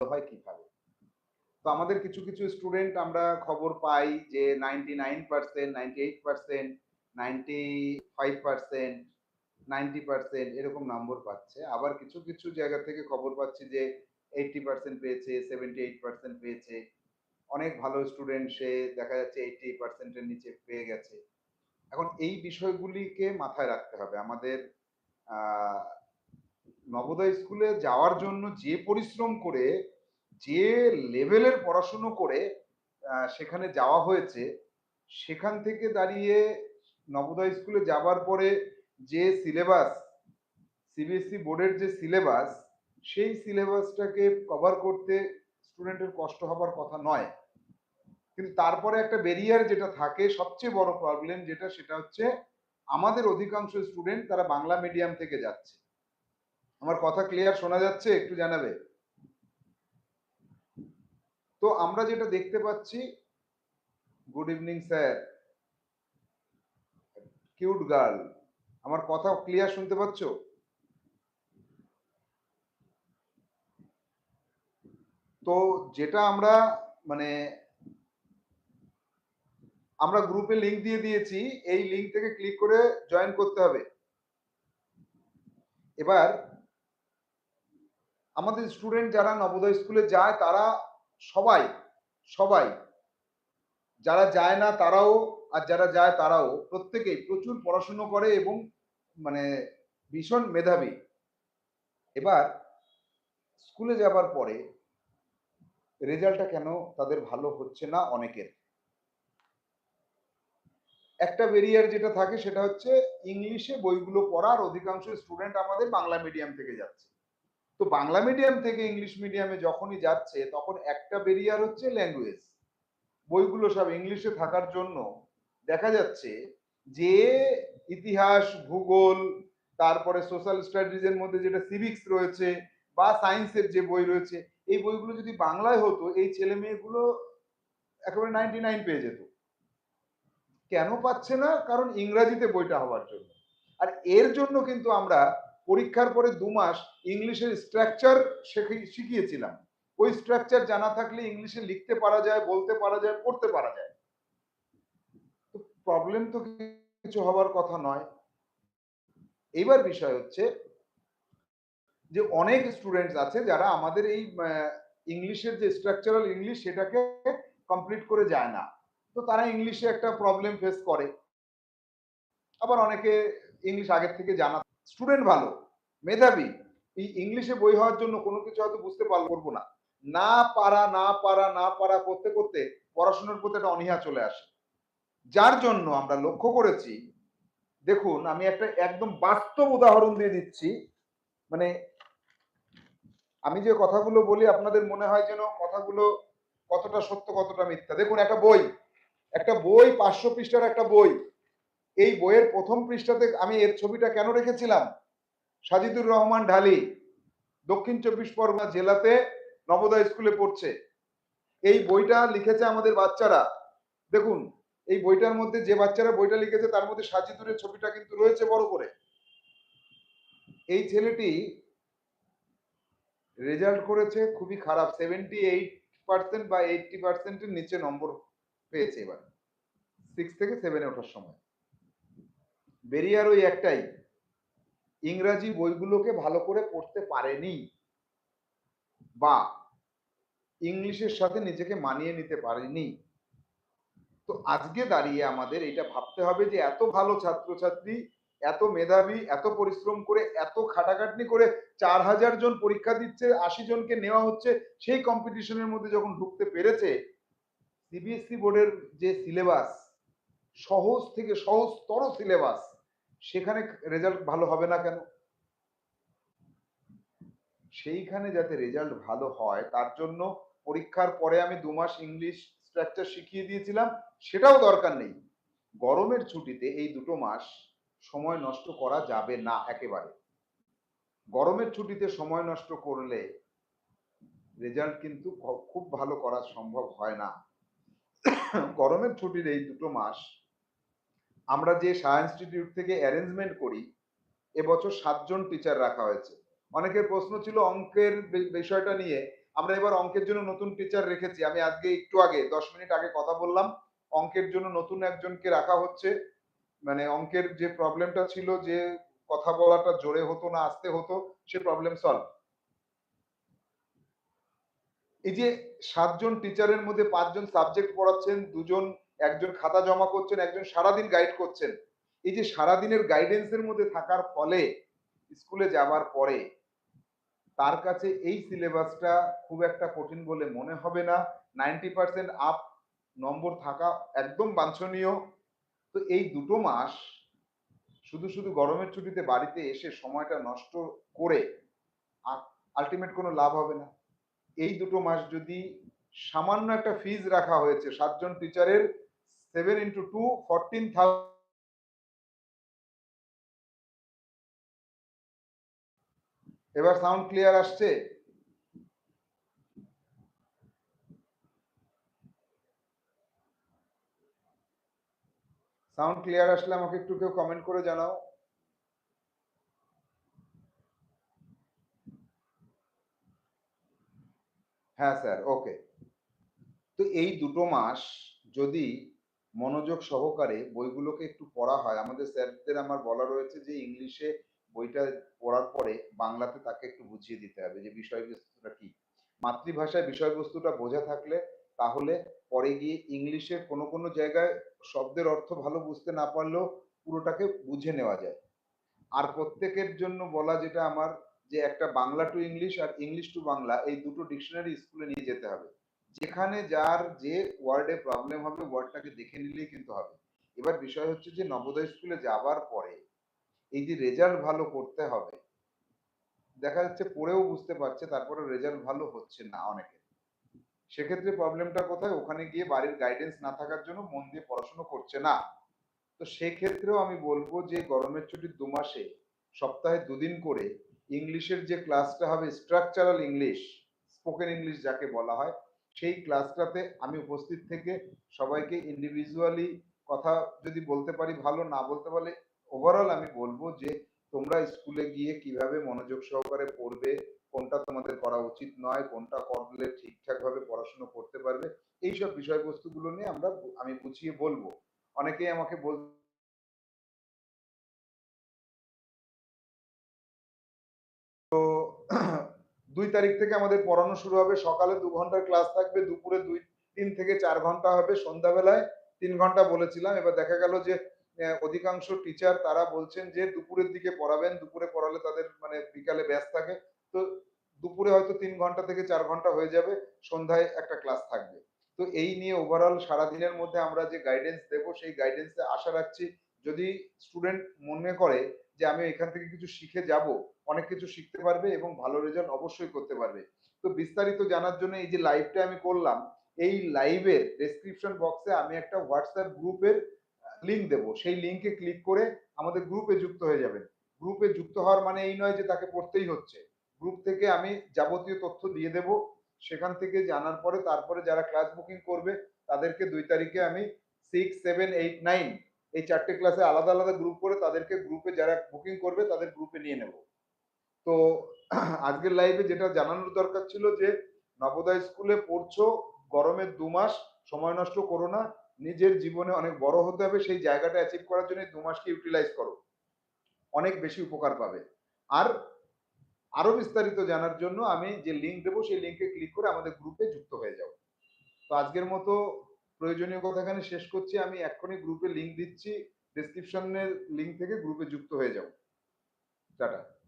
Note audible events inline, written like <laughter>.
হয় কীভাবে তো আমাদের কিছু কিছু স্টুডেন্ট আমরা খবর পাই যে ninety nine percent ninety eight percent ninety five percent ninety percent এরকম নম্বর পাচ্ছে। আবার কিছু কিছু জায়গা থেকে খবর পাচ্ছি যে এইটটি পার্সেন্ট পেয়েছে সেভেন্টি এইট পার্সেন্ট পেয়েছে। অনেক ভালো স্টুডেন্ট সে দেখা যাচ্ছে এইটটি পার্সেন্টের নিচে পেয়ে গেছে। এখন এই বিষয়গুলিকে মাথায় রাখতে হবে। আমাদের নবোদয় স্কুলে যাওয়ার জন্য যে পরিশ্রম করে, যে লেভেলের পড়াশুনো করে সেখানে যাওয়া হয়েছে, সেখান থেকে দাঁড়িয়ে নবোদয় স্কুলে যাবার পরে যে সিলেবাস সিবিএসসি বোর্ডের যে সিলেবাস সেই সিলেবাসটাকে কভার করতে স্টুডেন্টের কষ্ট হবার কথা নয়। কিন্তু তারপরে একটা বেরিয়ার যেটা থাকে, সবচেয়ে বড় প্রবলেম যেটা, সেটা হচ্ছে আমাদের অধিকাংশ স্টুডেন্ট তারা বাংলা মিডিয়াম থেকে যাচ্ছে। আমার কথা ক্লিয়ার শোনা যাচ্ছে? একটু জানাবে? তো আমরা যেটা দেখতে পাচ্ছি good evening sir cute girl আমার কথা ক্লিয়ার শুনতে পাচ্ছো? তো যেটা আমরা মানে আমরা গ্রুপে লিংক দিয়ে দিয়েছি, এই লিংক থেকে ক্লিক করে জয়েন করতে হবে। এবার আমাদের স্টুডেন্ট যারা নবোদয় স্কুলে যায়, তারা সবাই সবাই, যারা যায় না তারাও আর যারা যায় তারাও প্রত্যেকেই প্রচুর পড়াশুনো করে এবং মানে ভীষণ মেধাবী। এবার স্কুলে যাবার পরে রেজাল্টটা কেন তাদের ভালো হচ্ছে না অনেকের? একটা বেরিয়ার যেটা থাকে সেটা হচ্ছে ইংলিশে বইগুলো পড়ার অধিকাংশ স্টুডেন্ট আমাদের বাংলা মিডিয়াম থেকে যাচ্ছে। তো বাংলা মিডিয়াম থেকে ইংলিশ মিডিয়ামে যখনই যাচ্ছে, তখন একটা বেরিয়ার হচ্ছে ল্যাঙ্গুয়েজ বইগুলো সব ইংলিশে থাকার জন্য দেখা যাচ্ছে যে ইতিহাস, ভূগোল, তারপরে সোশ্যাল স্টাডিজের মধ্যে যেটা সিভিক্স রয়েছে বা সায়েন্সের যে বই রয়েছে, এই বইগুলো যদি বাংলায় হতো, এই ছেলে মেয়েগুলো একেবারে নাইনটি নাইন পেয়ে যেত। কেন পাচ্ছে না? কারণ ইংরাজিতে বইটা হওয়ার জন্য। আর এর জন্য কিন্তু আমরা পরীক্ষার পরে দু মাস ইংলিশের স্ট্রাকচার শিখিয়েছিলাম। ওই স্ট্রাকচার জানা থাকলে ইংলিশে লিখতে পারা যায়, বলতে পারা যায়, পড়তে পারা যায়। প্রবলেম তো কিছু হওয়ার কথা নয়। এইবার বিষয় হচ্ছে যে অনেক স্টুডেন্টস আছে যারা আমাদের এই ইংলিশের যে স্ট্রাকচারাল ইংলিশ সেটাকে কমপ্লিট করে যায় না। তো তারা ইংলিশে একটা প্রবলেম ফেস করে। আবার অনেকে ইংলিশ আগের থেকে জানা স্টুডেন্ট ভালো, মেধাবী, এই ইংলিশে বই হওয়ার জন্য কোনো কিছু হয়তো বুঝতে পারব না। না পারা না পারা না পারা করতে করতে পড়াশোনার প্রতি একটা অনীহা চলে আসে। যার জন্য আমরা লক্ষ্য করেছি, দেখুন, আমি একটা একদম বাস্তব উদাহরণ দিয়ে দিচ্ছি। মানে আমি যে কথাগুলো বলি, আপনাদের মনে হয় যেন কথাগুলো কতটা সত্য, কতটা মিথ্যা। দেখুন, একটা বই একটা বই পাঁচশো পৃষ্ঠার একটা বই। এই বইয়ের প্রথম পৃষ্ঠাতে আমি এর ছবিটা কেন রেখেছিলাম? সাজিদুর রহমান ঢালি দক্ষিণ চব্বিশ পরগনা জেলাতে নবোদয় স্কুলে পড়ছে। এই বইটা লিখেছে আমাদের বাচ্চারা। দেখুন, এই বইটার মধ্যে যে বাচ্চারা বইটা লিখেছে, তার মধ্যে সাজিদুরের ছবিটা কিন্তু রয়েছে বড় করে। এই ছেলেটি রেজাল্ট করেছে খুবই খারাপ সেভেন্টি এইট পার্সেন্ট বা এইটটি পার্সেন্টের নিচে নম্বর পেয়েছে এবার। সিক্স থেকে সেভেনে ওঠার সময়। বেরিয়ার ওই একটাই। ইংরাজি বইগুলোকে ভালো করে পড়তে পারেনি বা ইংলিশের সাথে নিজেকে মানিয়ে নিতে পারেনি। তো আজকে দাঁড়িয়ে আমাদের এটা ভাবতে হবে যে এত ভালো ছাত্রছাত্রী, এত মেধাবী, এত পরিশ্রম করে, এত খাটাখাটনি করে চার হাজার জন পরীক্ষা দিচ্ছে, আশি জনকে নেওয়া হচ্ছে, সেই কম্পিটিশনের মধ্যে যখন ঢুকতে পেরেছে সিবিএসসি বোর্ডের যে সিলেবাস সহজ থেকে সহজতর সিলেবাস সেখানে রেজাল্ট ভালো হবে না কেন? সেইখানে যাতে রেজাল্ট ভালো হয়, তার জন্য পরীক্ষার পরে আমি দু মাস ইংলিশ স্ট্রাকচার শিখিয়ে দিয়েছিলাম, সেটাও দরকার নেই। গরমের ছুটিতে এই দুটো মাস সময় নষ্ট করা যাবে না একেবারে। গরমের ছুটিতে সময় নষ্ট করলে রেজাল্ট কিন্তু খুব ভালো করা সম্ভব হয় না। গরমের ছুটির এই দুটো মাস আমরা যে সায়েন্স ইনস্টিটিউট থেকে অ্যারেঞ্জমেন্ট করি, এবছর সাতজন টিচার রাখা হয়েছে। অনেকের প্রশ্ন ছিল অঙ্কের বিষয়টা নিয়ে। আমরা এবার অঙ্কের জন্য নতুন টিচার রেখেছি। আমি আজকে একটু আগে, দশ মিনিট আগে কথা বললাম, অঙ্কের জন্য নতুন একজনকে রাখা হচ্ছে। মানে অঙ্কের যে প্রবলেমটা ছিল যে কথা বলাটা জোরে হতো না, আসতে হতো, সে প্রবলেম সলভ এই যে সাতজন টিচারের মধ্যে পাঁচজন সাবজেক্ট পড়াচ্ছেন, দুজন একজন খাতা জমা করছেন, একজন সারাদিন গাইড করছেন। এই যে সারাদিনের গাইডেন্সের মধ্যে থাকার ফলে স্কুলে যাবার পরে তার কাছে এই সিলেবাসটা খুব একটা কঠিন বলে মনে হবে না। নাইনটি পার্সেন্ট আপ নম্বর থাকা একদম বাঞ্ছনীয়। তো এই দুটো মাস শুধু শুধু গরমের ছুটিতে বাড়িতে এসে সময়টা নষ্ট করে আলটিমেট কোনো লাভ হবে না। এই দুটো মাস যদি সামান্য একটা ফিজ রাখা হয়েছে সাতজন টিচারের সেভেন ইন্টু টু ফোরটিন এবার সাউন্ড ক্লিয়ার আসছে? সাউন্ড ক্লিয়ার আসলে আমাকে একটু কেউ কমেন্ট করে জানাও। হ্যাঁ স্যার ওকে তো এই দুটো মাস যদি মনোযোগ সহকারে বইগুলোকে একটু পড়া হয়। আমাদের স্যারদের আমার বলা রয়েছে যে, ইংলিশে বইটা পড়ার পরে বাংলাতে তাকে একটু বুঝিয়ে দিতে হবে যে, বিষয়বস্তুটা কি। মাতৃভাষায় বিষয়বস্তুটা বোঝা থাকলে তাহলে পরে গিয়ে ইংলিশের কোনো কোনো জায়গায় শব্দের অর্থ ভালো বুঝতে না পারলেও পুরোটাকে বুঝে নেওয়া যায়। আর প্রত্যেকের জন্য বলা যেটা আমার যে, একটা বাংলা টু ইংলিশ আর ইংলিশ টু বাংলা এই দুটো ডিকশনারি স্কুলে নিয়ে যেতে হবে। যেখানে যার যে ওয়ার্ডে প্রবলেম হবে ওয়ার্ডটাকে দেখে নিলেই কিন্তু হবে। এবার বিষয় হচ্ছে যে, নবোদয় স্কুলে যাবার পরে এই যে রেজাল্ট ভালো করতে হবে, দেখা যাচ্ছে পড়েও বুঝতে পারছে তারপরে রেজাল্ট ভালো হচ্ছে না অনেকে। সেক্ষেত্রে প্রবলেমটা কোথায়? ওখানে গিয়ে বাড়ির গাইডেন্স না থাকার জন্য মন দিয়ে পড়াশোনা করছে না। তো সেক্ষেত্রেও আমি বলব যে, গরমের ছুটির দু মাসে সপ্তাহে দুদিন করে ইংলিশের যে ক্লাসটা হবে স্ট্রাকচারাল ইংলিশ স্পোকেন ইংলিশ যাকে বলা হয় সেই ক্লাসটাতে আমি উপস্থিত থেকে সবাইকে ইন্ডিভিজুয়ালি কথা যদি বলতে পারি, ভালো না বলতে পারলে ওভারঅল আমি বলব যে তোমরা স্কুলে গিয়ে কীভাবে মনোযোগ সহকারে পড়বে, কোনটা তোমাদের করা উচিত নয়, কোনটা করলে ঠিকঠাক ভাবে পড়াশোনা করতে পারবে, এইসব বিষয়বস্তুগুলো নিয়ে আমরা আমি বুঝিয়ে বলব। অনেকেই আমাকে বল তো দুই তারিখ থেকে আমাদের পড়ানো শুরু হবে। সকালে দু ঘণ্টার ক্লাস থাকবে, দুপুরে দুই, তিন থেকে চার ঘণ্টা হবে। সন্ধ্যাবেলায় তিন ঘণ্টা বলেছিলাম। এবার দেখা গেল যে অধিকাংশ টিচার তারা বলছেন যে, দুপুরের দিকে পড়াবেন। দুপুরে পড়ালে তাদের মানে বিকালে ব্যাস থাকে। তো দুপুরে হয়তো তিন ঘণ্টা থেকে চার ঘণ্টা হয়ে যাবে। সন্ধ্যায় একটা ক্লাস থাকবে। তো এই নিয়ে ওভারঅল সারাদিনের মধ্যে আমরা যে গাইডেন্স দেব, সেই গাইডেন্সে আশা রাখছি যদি স্টুডেন্ট মনে করে যে আমি এখান থেকে কিছু শিখে যাব, অনেক কিছু শিখতে পারবে এবং ভালো রেজাল্ট অবশ্যই করতে পারবে। তো বিস্তারিত জানার জন্য এই যে লাইভটা আমি করলাম, এই লাইভের ডেসক্রিপশন বক্সে আমি একটা হোয়াটসঅ্যাপ গ্রুপের লিংক দেব। সেই লিংকে ক্লিক করে আমাদের গ্রুপে যুক্ত হয়ে যাবেন। গ্রুপে যুক্ত হওয়ার মানে এই নয় যে তাকে পড়তেই হচ্ছে। গ্রুপ থেকে আমি যাবতীয় তথ্য দিয়ে দেব। সেখান থেকে জানার পরে তারপরে যারা ক্লাস বুকিং করবে, তাদেরকে দুই তারিখে আমি সিক্স সেভেন এইট নাইন এই চারটে ক্লাসে আলাদা আলাদা গ্রুপ করে তাদেরকে গ্রুপে যারা বুকিং করবে তাদের গ্রুপে নিয়ে নেব। তো <clears throat> আজকের লাইভে যেটা জানানোর দরকার ছিল যে, নবোদয় স্কুলে পড়ছো গরমের দু মাস সময় নষ্ট করো না, নিজের জীবনে অনেক বড় হতে হবে, সেই জায়গাটা অ্যাচিভ করার জন্য দু মাসকে ইউটিলাইজ করো। অনেক বেশি উপকার পাবে। আর আরও বিস্তারিত জানার জন্য আমি যে লিংক দেবো, সেই লিংকে ক্লিক করে আমাদের গ্রুপে যুক্ত হয়ে যাও। তো আজকের মতো প্রয়োজনীয় কথা এখানে শেষ করছি। আমি এক্ষুনি গ্রুপে লিঙ্ক দিচ্ছি। ডিসক্রিপশনের লিঙ্ক থেকে গ্রুপে যুক্ত হয়ে যাও। টাটা।